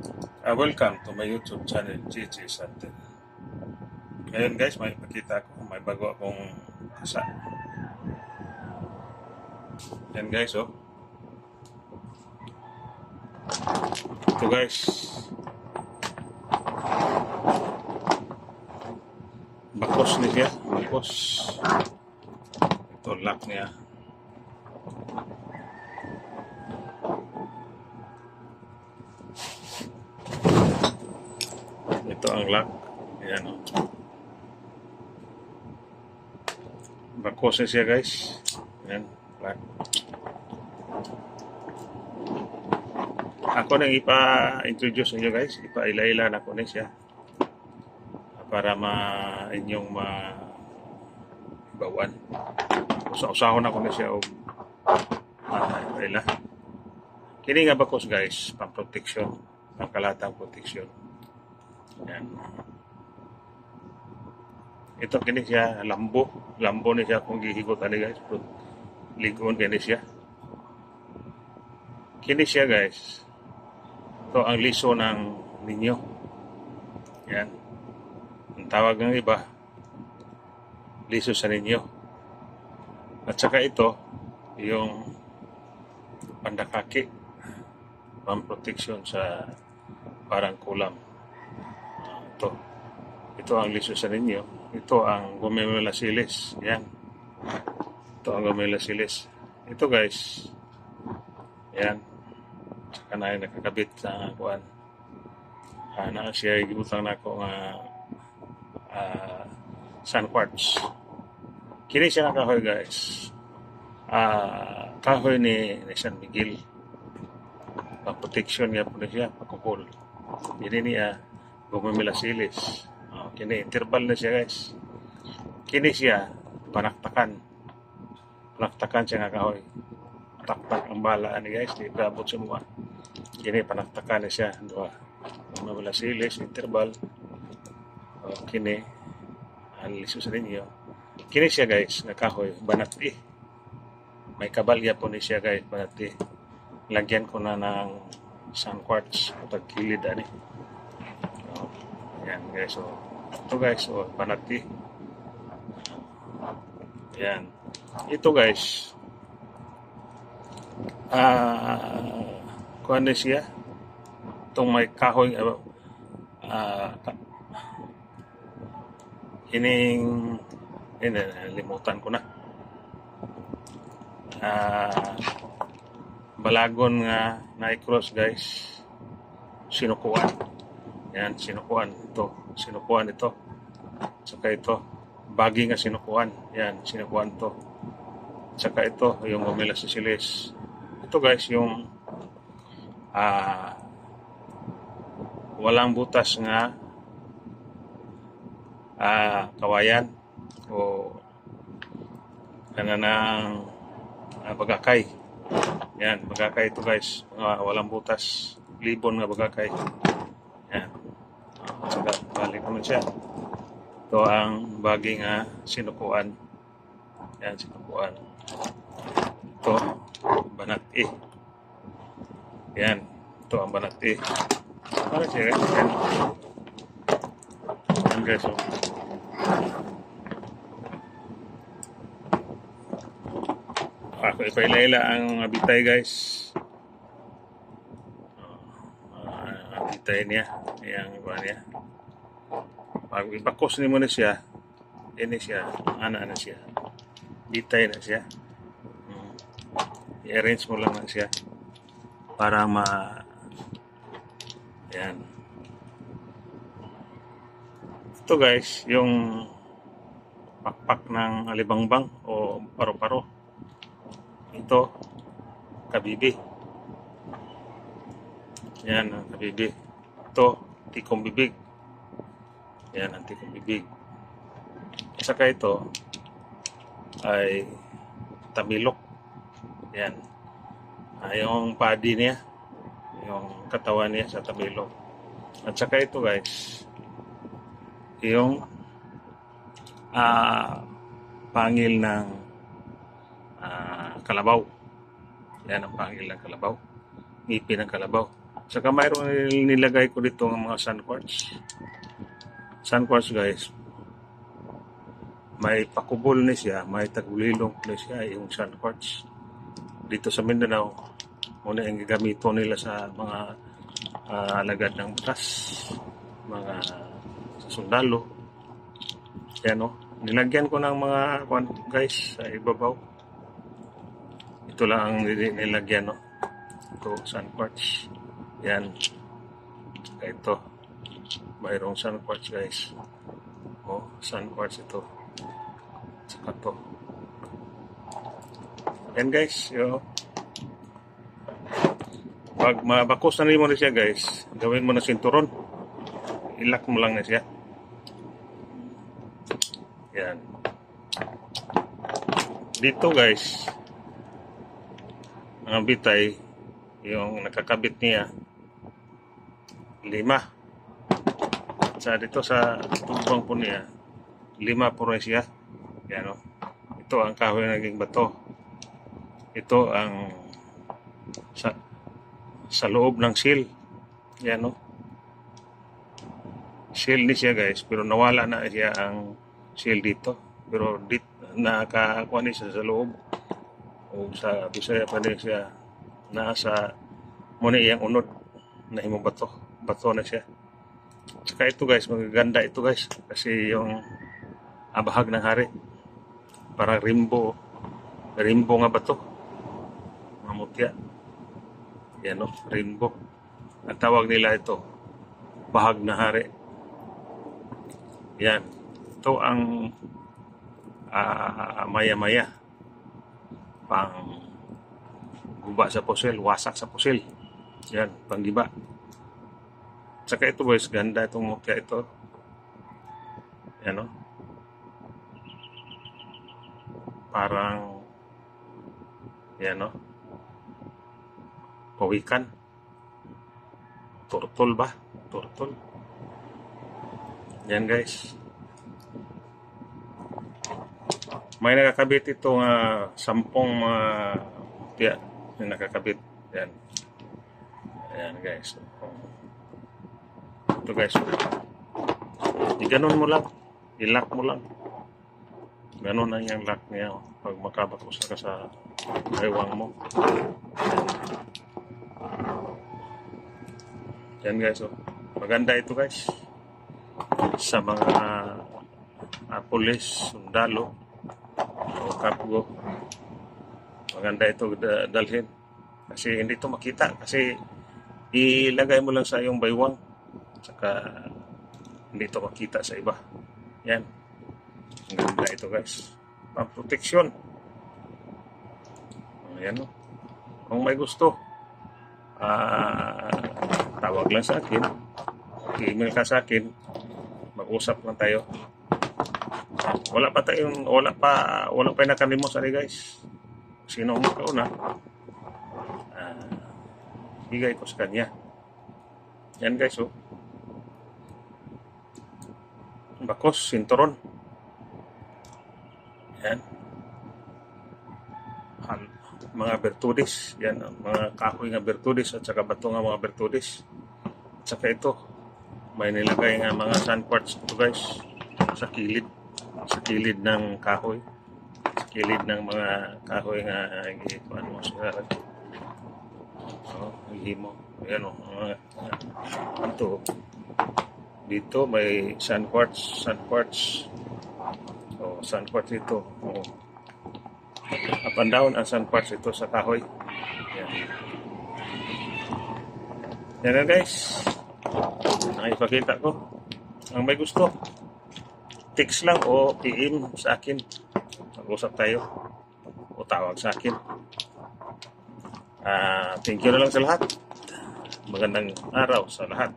Uh, welcome to my YouTube channel, JJ Santel. Ngayon guys, may pakita ko, may bago akong kasa. Yan guys, oh. Ito guys. Bakos ni siya, bakos. Ito lock niya. Ito ang lock. Ayan o. Bakos na siya guys. Ayan. Lock. Ako nang ipa-introduce ninyo guys. Ipa-ila-ila na ko siya. Para ma inyong ma bawan. Usa-usahon ako na siya o ila. Kini nga bakos guys, pang protection, pang kalatang protection. Yan. Ito kini siya lambo, lambo ni siya kung gihigot ani guys, pero ligon kini siya. Kini siya guys. Ito ang liso ng ninyo. Yan. Ang tawag ng iba, liso sa ninyo. At saka ito, yung pandakaki, pang-protection sa parang kulam. Ah, Ito. Ito ang liso sa ninyo. Ito ang gumemilasilis. Yan. Ito ang gumemilasilis. Ito guys. Yan. Saka na yung nakakabit sa kuan. Ah, na siya gibutang na ako nga ah, sun quartz. Kini siya nga kahoy guys. Ah, kahoy ni, ni San Miguel. Pang protection niya po na siya, pagkukul. Hindi niya gumamilasilis. Oh, kini interval na siya guys. Kini siya panaktakan. Panaktakan siya nga kahoy. Taktak ang bala ni guys, di gabot sa mga. Kini panaktakan na siya. Dua. Gumamilasilis, interval. Oh, kini ang liso sa ninyo. Kini siya guys, nga kahoy, banat eh. May kabalya po ni siya guys, banat eh. Lagyan ko na ng sun quartz o tagkilid ani. Oh, guys, so ito guys, banat eh. Yan. Ito guys, ah, kuhan na siya. Itong may kahoy, ah, ka- ining ini limutan ko na ah balagon nga na-cross guys sinukuan yan sinukuan ito sinukuan ito saka ito bagi nga sinukuan yan sinukuan to saka ito yung gumila sa silis ito guys yung ah walang butas nga ah, kawayan o kananang ah, bagakay. Yan, bagakay ito guys. Mga walang butas. Libon nga bagakay. Yan. Ah, Saka balik naman siya. Ito ang baging nga sinukuan. Yan, sinukuan. Ito, banat eh. Yan, ito ang banat eh. Para siya guys. Yan. Yan guys. Oh. Ako ipaila ang abitay guys. Uh, abitay niya. Yang iba niya. Pag ipakos ni mo na siya, ini siya, ana na siya. Bitay na siya. Hmm. I-arrange mo lang na siya para ma yan. Ito guys, yung pakpak ng alibangbang o paro-paro. Ito, kabibi. Yan ang kabibi. Ito, tikong bibig. Yan ang tikong bibig. Saka ito ay tamilok. Yan. Ah, yung padi niya, yung katawan niya sa tamilok. At saka ito guys, yung ah pangil ng ah, kalabaw. Yan ang pangil ng kalabaw. Ngipin ng kalabaw. Saka mayroon nilagay ko dito ng mga sun quartz. Sun quartz guys, may pakubol na siya, may tagulilong na siya yung sun quartz. Dito sa Mindanao, muna yung gagamito nila sa mga ah, alagad ng batas, mga sundalo. Yan o. Nilagyan ko ng mga guys sa ibabaw. Ito lang ang nil- nilagyan no. Ito, sun quartz. Yan. Ito. Mayroong sun quartz guys. O, sun quartz ito. Saka to. Yan guys. Yo. Pag mabakos na mo na siya guys, gawin mo na sinturon. Ilak mo lang na siya. Yan. Dito guys, ang bitay, yung nakakabit niya, lima. Sa dito sa tumbang po niya, lima po siya. Yan o. Ito ang kahoy na naging bato. Ito ang sa sa loob ng seal. Yan o. Seal ni siya guys, pero nawala na siya ang seal dito. Pero dit nakakuha ni siya sa loob. O sa Bisaya pa rin siya nasa muna iyang unod na himo bato. Bato na siya. Saka ito guys, magaganda ito guys. Kasi yung abahag ng hari. Parang rimbo. Rimbo nga bato. Mamutya. Yan o, rainbow. Ang tawag nila ito, bahag na hari. Yan. Ito ang ah, maya-maya. Pang guba sa pusil, wasak sa pusil. Yan, panggiba. Saka ito boys, ganda itong mukha ito. Yan o. Parang, yan o pawikan. Turtol ba? Turtol. Yan guys. May nakakabit itong uh, sampung mga tiya na nakakabit. Yan. Ayan guys. Ito guys. I-ganon mo lang. I-lock mo lang. Ganon lang yung lock niya. oh. Pag makabatos ka sa haywang mo. Yan guys, oh. Maganda ito guys. Sa mga uh, pulis, sundalo, o kapgo. Maganda ito da- dalhin. Kasi hindi ito makita. Kasi ilagay mo lang sa iyong baywang. Saka hindi ito makita sa iba. Yan. Ang ganda ito guys. Pang proteksyon. Ayan oh. Kung may gusto, ah tawag lang sa akin, email ka sa akin, mag-usap lang tayo. Wala pa tayong, wala pa, wala pa nakalimos ali guys. Sino ang makauna? Ah, bigay ko sa kanya. Yan guys, oh. Bakos, sinturon. Yan. Han- mga bertudis. Yan, mga kahoy nga bertudis at saka bato nga mga bertudis. At saka ito, may nilagay nga mga sand quartz ito guys sa kilid. Sa kilid ng kahoy. Sa kilid ng mga kahoy nga ikuan mo sa Oh, himo. Ayan o. Mga, ito. Dito may sand quartz. Sand quartz. Oh, sand quartz ito. Oh up and down ang sun quartz ito sa kahoy. Yan. Yan na guys. Ang ipakita ko. Ang may gusto. Text lang o PM sa akin. Mag-usap tayo. O tawag sa akin. Ah, thank you na lang sa lahat. Magandang araw sa lahat.